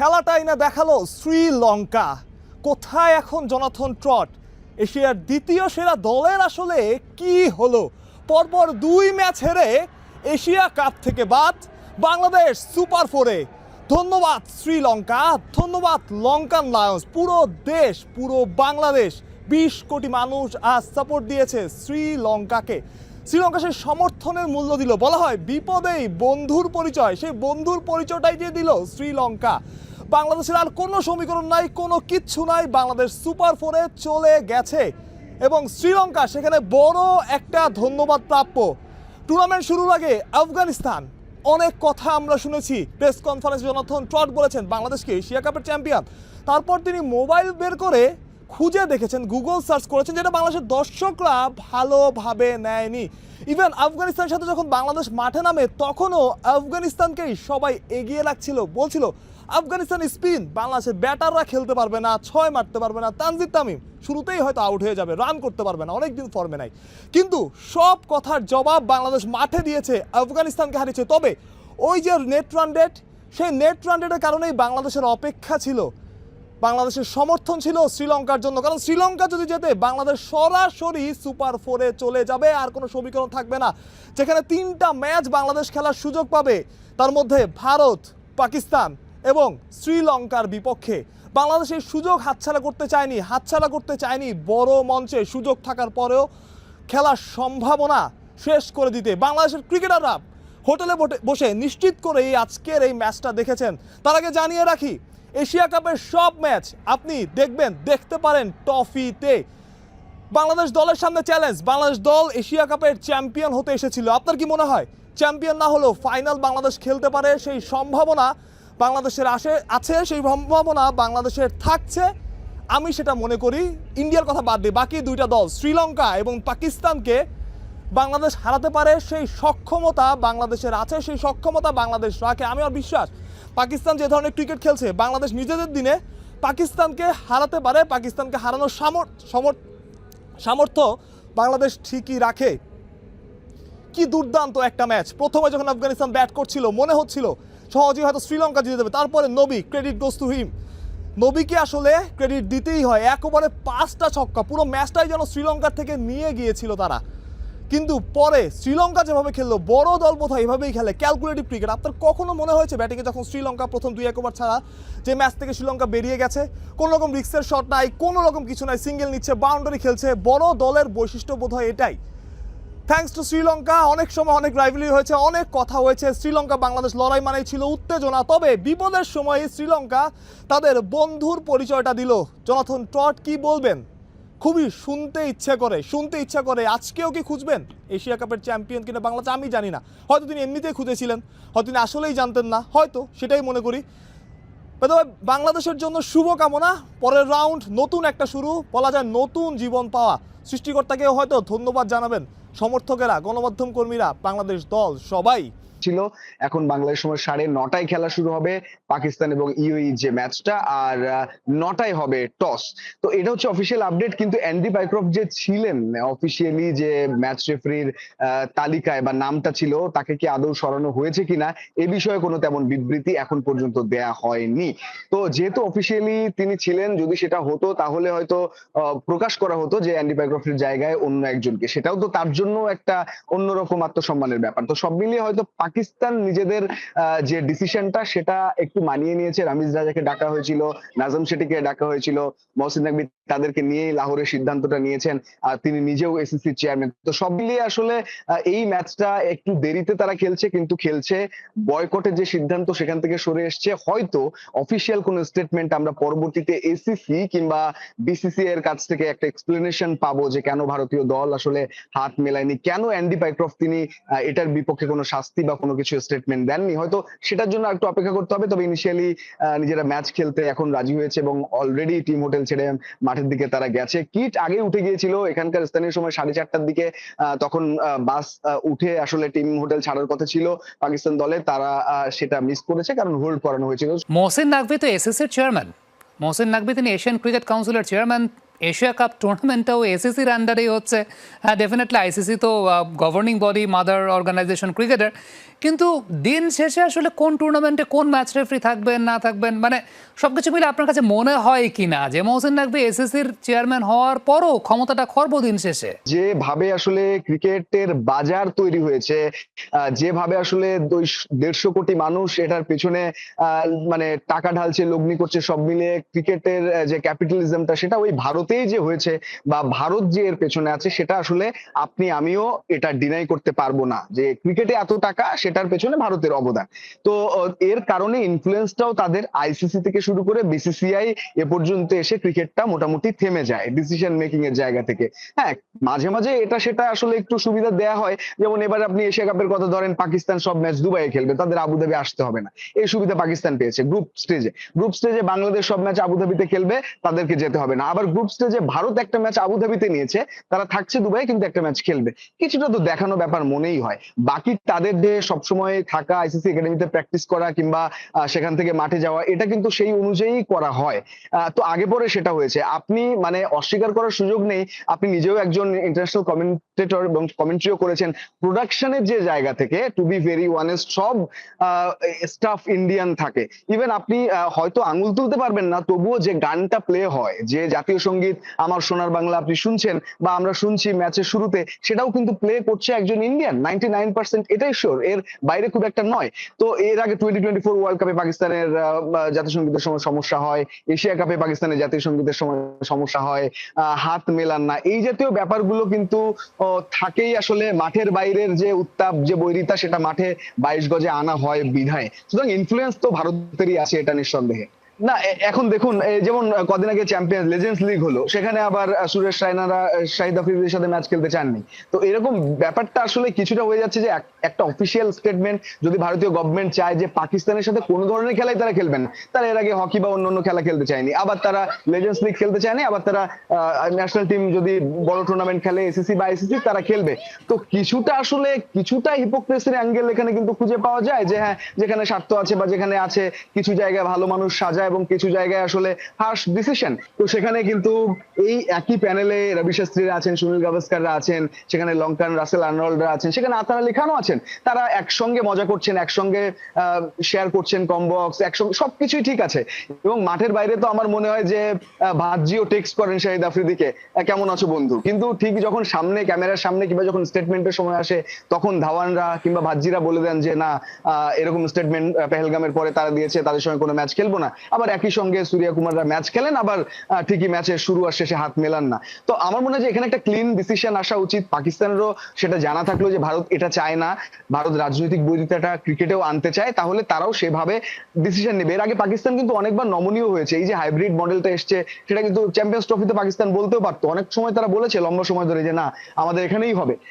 খেলাটাই না দেখাল শ্রীলঙ্কা। কোথায় এখন জনাথন ট্রট? এশিয়ার দ্বিতীয় সেরা দলের আসলে কি হলো? পরপর দুই ম্যাচ হেরে এশিয়া কাপ থেকে বাদ বাংলাদেশ সুপার ফোরে। ধন্যবাদ শ্রীলঙ্কা, ধন্যবাদ লঙ্কান লায়ন্স। পুরো দেশ, পুরো বাংলাদেশ, বিশ কোটি মানুষ আজ সাপোর্ট দিয়েছে শ্রীলঙ্কাকে। শ্রীলঙ্কা সেই সমর্থনের মূল্য দিল। বলা হয় বিপদেই বন্ধুর পরিচয়। সেই বন্ধুর পরিচয়টাই যে দিল শ্রীলঙ্কা। বাংলাদেশের আর কোনো সমীকরণ নাই, কোনো কিচ্ছু নাই। বাংলাদেশ সুপার ফোরে চলে গেছে এবং শ্রীলঙ্কা সেখানে বড় একটা ধন্যবাদ প্রাপ্য। টুর্নামেন্ট শুরুর আগে আফগানিস্তান, অনেক কথা আমরা শুনেছি। প্রেস কনফারেন্স জনাথন ট্রট বলেছেন, বাংলাদেশকে এশিয়া কাপের চ্যাম্পিয়ন। তারপর তিনি মোবাইল বের করে খুঁজে দেখেছেন গুগল সার্চ করেছেন যেটা বাংলাদেশের দর্শকরা ভালোভাবে নেয়নি। ইভেন আফগানিস্তানের সাথে যখন বাংলাদেশ মাঠে নামে, তখনও আফগানিস্তানকেই সবাই এগিয়ে রাখছিল, বলছিল, আফগানিস্তান স্পিন, বাংলাদেশের ব্যাটাররা খেলতে পারবে না, ছয় মারতে পারবে না। তানজিদ তামিম, শুরুতেই হয়তো আউট হয়ে যাবে রান করতে পারবে না, অনেকদিন ফর্মে নাই। কিন্তু সব কথার জবাব বাংলাদেশ মাঠে দিয়েছে, আফগানিস্তানকে হারিয়েছে। তবে ওই যে নেট রান রেট সেই নেট রান রেটের কারণেই বাংলাদেশের অপেক্ষা ছিল। বাংলাদেশের সমর্থন ছিল শ্রীলঙ্কার জন্য। কারণ শ্রীলঙ্কা যদি যেতে, বাংলাদেশ সরাসরি সুপার ফোরে চলে যাবে, আর কোনো সমীকরণ থাকবে না। যেখানে তিনটা ম্যাচ বাংলাদেশ খেলার সুযোগ পাবে, তার মধ্যে ভারত, পাকিস্তান এবং শ্রীলঙ্কার বিপক্ষে। বাংলাদেশ এই সুযোগ হাতছাড়া করতে চায়নি, হাতছাড়া করতে চায়নি বড় মঞ্চে। সুযোগ থাকার পরেও খেলার সম্ভাবনা শেষ করে দিতে। বাংলাদেশের ক্রিকেটাররা হোটেলে বসে নিশ্চিত করে এই আজকের এই ম্যাচটা দেখেছেন। তার আগে জানিয়ে রাখি এশিয়া কাপের সব ম্যাচ আপনি দেখবেন, দেখতে পারেন টফিতে। বাংলাদেশ দলের সামনে চ্যালেঞ্জ বাংলাদেশ দল এশিয়া কাপের চ্যাম্পিয়ন হতে এসেছিল। আপনার কি মনে হয় চ্যাম্পিয়ন না হলেও ফাইনাল বাংলাদেশ খেলতে পারে সেই সম্ভাবনা বাংলাদেশের আসে, আছে, সেই সম্ভাবনা বাংলাদেশের থাকছে? আমি সেটা মনে করি, ইন্ডিয়ার কথা বাদ দিয়ে বাকি দুইটা দল, শ্রীলঙ্কা এবং পাকিস্তানকে বাংলাদেশ হারাতে পারে সেই সক্ষমতা বাংলাদেশের আছে, সেই সক্ষমতা বাংলাদেশ রাখে। আমি আমার বিশ্বাস পাকিস্তান যে ধরনের ক্রিকেট খেলছে, বাংলাদেশ নিজেদের দিনে পাকিস্তানকে হারাতে পারে, পাকিস্তানকে হারানোর সামর্থ্য বাংলাদেশ ঠিকই রাখে। কি দুর্দান্ত একটা ম্যাচ প্রথমে যখন আফগানিস্তান ব্যাট করছিল, মনে হচ্ছিল সহজেই হয়তো শ্রীলঙ্কা জিতে দেবে তারপরে নবী ক্রেডিট গোস টু হিম নবীকে আসলে ক্রেডিট দিতেই হয়। একবারে পাঁচটা ছক্কা, পুরো ম্যাচটাই যেন শ্রীলঙ্কার থেকে নিয়ে গিয়েছিল তারা। কিন্তু পরে শ্রীলঙ্কা যেভাবে খেললো, বড় দল বোধহয় এভাবেই খেলে। ক্যালকুলেটিভ ক্রিকেট আপনার কখনো মনে হয়েছে ব্যাটিংয়ে যখন শ্রীলঙ্কা প্রথম দুই এক ওভার ছাড়া যে ম্যাচ থেকে শ্রীলঙ্কা বেরিয়ে গেছে, কোনো রকম রিক্সের শট নাই, কোনো রকম কিছু নাই সিঙ্গেল নিচ্ছে বাউন্ডারি খেলছে, বড় দলের বৈশিষ্ট্য বোধহয় এটাই। থ্যাঙ্কস টু শ্রীলঙ্কা, অনেক সময় অনেক রাইভেলি হয়েছে, অনেক কথা হয়েছে, শ্রীলঙ্কা বাংলাদেশ লড়াই মানেই ছিল উত্তেজনা, তবে বিপদের সময় শ্রীলঙ্কা তাদের বন্ধুর পরিচয়টা দিল। জনাথন টট কি বলবেন? খুবই শুনতে ইচ্ছা করে, শুনতে ইচ্ছা করে আজকেও কি খুঁজবেন? এশিয়া কাপের চ্যাম্পিয়ন কিনা বাংলাদেশ আমি জানি না। হয়তো তিনি এমনিতেই খুঁজেছিলেন, হয়তো তিনি আসলেই জানতেন না, হয়তো সেটাই মনে করি। তবে বাংলাদেশের জন্য শুভকামনা, পরের রাউন্ড নতুন একটা শুরু, বলা যায় নতুন জীবন পাওয়া। সৃষ্টিকর্তাকে হয়তো ধন্যবাদ জানাবেন। সমর্থকেরা, গণমাধ্যম কর্মীরা, বাংলাদেশ দল, সবাই। ছিল। এখন বাংলাদেশ সময় সাড়ে নটায় খেলা শুরু হবে পাকিস্তান এবং ইউই যে ম্যাচটা, আর নটায় হবে টস। তো এটা হচ্ছে অফিসিয়াল আপডেট কিন্তু অ্যান্ডি পাইক্রফ যে ছিলেন অফিসিয়ালি যে ম্যাচ রেফারির তালিকায় বা নামটা ছিল, তাকে কি আদৌ সরানো হয়েছে কিনা, এ বিষয়ে কোনো তেমন বিবৃতি এখন পর্যন্ত দেয়া হয়নি। তো যেহেতু অফিসিয়ালি তিনি ছিলেন, যদি সেটা হতো, তাহলে হয়তো প্রকাশ করা হতো যে অ্যান্ডি পাইক্রফের জায়গায় অন্য একজনকে। সেটাও তো তার জন্য একটা অন্যরকম আত্মসম্মানের ব্যাপার। তো সব মিলিয়ে হয়তো পাকিস্তান নিজেদের যে ডিসিশনটা সেটা একটু মানিয়ে নিয়েছে। রামিজ রাজাকে ডাকা হয়েছিল, নাজম শেঠিকে ডাকা হয়েছিল, মহসিন নাকবি তাদেরকে নিয়ে লাহোরের সিদ্ধান্তটা নিয়েছেন, আর তিনি নিজেও এসিসির চেয়ারম্যান তো সব মিলিয়ে আসলে এই ম্যাচটা একটু দেরিতে তারা খেলছে, কিন্তু খেলছে। বয়কটের যে সিদ্ধান্ত সেখান থেকে সরে এসছে। হয়তো অফিসিয়াল কোন স্টেটমেন্ট আমরা পরবর্তীতে এসিসি কিংবা বিসিসি এর কাছ থেকে একটা এক্সপ্লেনেশন পাবো যে কেন ভারতীয় দল আসলে হাত মেলায়নি, কেন অ্যান্ডি পাইক্রফ তিনি এটার বিপক্ষে কোনো শাস্তি বা কোনো কিছু স্টেটমেন্ট দেননি। হয়তো সেটার জন্য একটু অপেক্ষা করতে হবে। তবে ইনিশিয়ালি নিজেরা ম্যাচ খেলতে এখন রাজি হয়েছে এবং অলরেডি টিম হোটেল ছেড়ে মাঠের দিকে তারা গেছে। কিট আগে উঠে গিয়েছিল। এখানকার স্থানীয় সময় সাড়ে চারটার দিকে তখন বাস উঠে আসলে টিম হোটেল ছাড়ার কথা ছিল পাকিস্তান দলে। তারা সেটা মিস করেছে কারণ হোল্ড করানো হয়েছিল। মহসিন নাকভি তো এস এসএসের চেয়ারম্যান মহসিন নাকভি তিনি এশিয়ান ক্রিকেট কাউন্সিলের চেয়ারম্যান এশিয়া কাপ টুর্নামেন্টটাও এসিসির আন্ডারেই হচ্ছে। হ্যাঁ ডেফিনেটলি আইসিসি তো গভর্নিং বডি মাদার অর্গানাইজেশন ক্রিকেটের কিন্তু দিন শেষে আসলে কোন টুর্নামেন্টে কোন ম্যাচ রেফারি থাকবেন, না থাকবেন মানে সব কিছু মিলে আপনার কাছে মনে হয় কি না যে মহসিন নাকবি এসিসির চেয়ারম্যান হওয়ার পরও ক্ষমতাটা খর্ব দিন শেষে। যেভাবে আসলে ক্রিকেটের বাজার তৈরি হয়েছে যেভাবে আসলে দেড়শো কোটি মানুষ এটার পেছনে মানে টাকা ঢালছে, লগ্নি করছে, সব মিলিয়ে ক্রিকেটের যে ক্যাপিটালিজমটা সেটা ওই ভারতেই যে হয়েছে বা ভারত যে এর পেছনে আছে, সেটা আসলে আপনি, আমিও এটা ডিনাই করতে পারব না। যে ক্রিকেটে এত টাকা সেটার পেছনে ভারতের অবদান। তো এর কারণে ইনফ্লুয়েন্সটাও তাদের আইসিসি থেকে শুরু করে বিসিসিআই এ পর্যন্ত এসে ক্রিকেটটা মোটামুটি থেমে যায় ডিসিশন মেকিং এর জায়গা থেকে। হ্যাঁ মাঝে মাঝে এটা সেটা আসলে একটু সুবিধা দেয়া হয়। যেমন এবার আপনি এশিয়া কাপের কথা ধরেন, পাকিস্তান সব ম্যাচ দুবাইয়ে খেলবে, তাদের আবুধাবি আসতে হবে না। এই সুবিধা পাকিস্তান পেয়েছে গ্রুপ স্টেজে গ্রুপ স্টেজে বাংলাদেশ সব ম্যাচ আবুধাবিতে খেলবে, তাদেরকে যেতে হবে না। আবার গ্রুপ স্টেজে ভারত একটা ম্যাচ আবুধাবিতে নিয়েছে, তারা থাকছে দুবাই কিন্তু একটা ম্যাচ খেলবে। কিছুটা তো দেখানো ব্যাপার মনেই হয়। বাকি তাদের যে সবসময় থাকা আইসিসি একাডেমিতে প্র্যাকটিস করা কিংবা সেখান থেকে মাঠে যাওয়া, এটা কিন্তু সেই অনুযায়ী করা হয়। তো আগে পরে সেটা হয়েছে। আপনি মানে অস্বীকার করার সুযোগ নেই। আপনি নিজেও একজন ইন্টারন্যাশনাল কমেন্টেটর এবং কমেন্ট্রিও করেছেন। প্রোডাকশনের যে জায়গা থেকে টু বি ভেরি ওয়ানেস্ট সব স্টাফ ইন্ডিয়ান থাকে। ইভেন আপনি হয়তো আঙুল তুলতে পারবেন না, তবুও যে গানটা প্লে হয়, যে জাতীয় সংগীত, আমার সোনার বাংলা আপনি শুনছেন বা আমরা শুনছি ম্যাচের শুরুতে, সেটাও কিন্তু প্লে করছে একজন ইন্ডিয়ান নাইনটি নাইন পার্সেন্ট এটাই শিওর এর বাইরে খুব একটা নয়। তো এর আগে টোয়েন্টি টোয়েন্টি ফোর ওয়ার্ল্ড কাপে পাকিস্তানের জাতীয় সঙ্গীতের সময় সমস্যা হয়, এশিয়া কাপে পাকিস্তানের জাতীয় সঙ্গীতের সময় সমস্যা হয় হাত মেলান না। এই জাতীয় ব্যাপারগুলো কিন্তু থাকেই আসলে মাঠের বাইরের যে উত্তাপ, যে বৈরিতা, সেটা মাঠে বাইশ গজে আনা হয় বিধায়। সুতরাং ইনফ্লুয়েন্স তো ভারতেরই আছে এটা নিঃসন্দেহে। না এখন দেখুন যেমন কদিন আগে চ্যাম্পিয়ন্স লেজেন্ডস লিগ হলো, সেখানে আবার সুরেশ রায়নারা শাহিদ আফ্রিদির সাথে ম্যাচ খেলতে চাননি। তো এরকম ব্যাপারটা আসলে কিছুটা হয়ে যাচ্ছে যে একটা অফিসিয়াল স্টেটমেন্ট যদি ভারতীয় গভর্নমেন্ট চায় যে, পাকিস্তানের সাথে কোনো ধরনের খেলাই তারা খেলবেন তারা এর আগে হকি বা অন্যান্য খেলা খেলতে চায়নি। আবার তারা লেজেন্ডস লিগ খেলতে চায়নি, আবার তারা ন্যাশনাল টিম যদি বড় টুর্নামেন্ট খেলে এসিসি বা আইসিসি তারা খেলবে। তো কিছুটা আসলে, কিছুটা হিপোক্রেসির অ্যাঙ্গেল এখানে কিন্তু খুঁজে পাওয়া যায় যে হ্যাঁ যেখানে স্বার্থ আছে বা যেখানে আছে, কিছু জায়গায় ভালো মানুষ সাজায় এবং কিছু জায়গায় আসলে হার্শ ডিসিশন তো সেখানে কিন্তু এই একই প্যানেলে রবি শাস্ত্রীরা আছেন, সুনীল গাভাস্কাররা আছেন, সেখানে লঙ্কান রাসেল আর্নল্ডরা আছেন, সেখানে আতার আলী খানও আছেন। তারা একসঙ্গে মজা করছেন, একসঙ্গে শেয়ার করছেন কমবক্স একসঙ্গে সবকিছুই ঠিক আছে। এবং মাঠের বাইরে তো আমার মনে হয় যে ভাজ্জিও টেক্সট করেন শাহিদ আফ্রিদিকে কেমন আছো বন্ধু? কিন্তু ঠিক যখন সামনে, ক্যামেরার সামনে কিংবা যখন স্টেটমেন্টের সময় আসে, তখন ধাওয়ানরা কিংবা ভাজ্জিরা বলে দেন যে, না এরকম স্টেটমেন্ট পেহেলগামের পরে তারা দিয়েছে, তাদের সঙ্গে কোনো ম্যাচ খেলব না। আবার একই সঙ্গে সূর্যা কুমাররা ম্যাচ খেলেন, আবার ঠিকই ম্যাচের শুরু আর শেষে হাত মেলান না। তো আমার মনে হয় যে এখানে একটা ক্লিন ডিসিশন আসা উচিত। পাকিস্তানেরও সেটা জানা থাকল যে ভারত এটা চায় না। ভারত রাজনৈতিক বৈরিতাটা ক্রিকেটেও আনতে চায়। তাহলে তারাও সেভাবে ডিসিশন নেবে। এর আগে পাকিস্তান কিন্তু অনেকবার নমনীয় হয়েছে। এই যে হাইব্রিড মডেলটা এসছে, সেটা কিন্তু চ্যাম্পিয়ন্স ট্রফিতে পাকিস্তান বলতেও পারতো। অনেক সময় তারা বলেছে, লম্বা সময় ধরে যে না, আমাদের এখানেই হবে।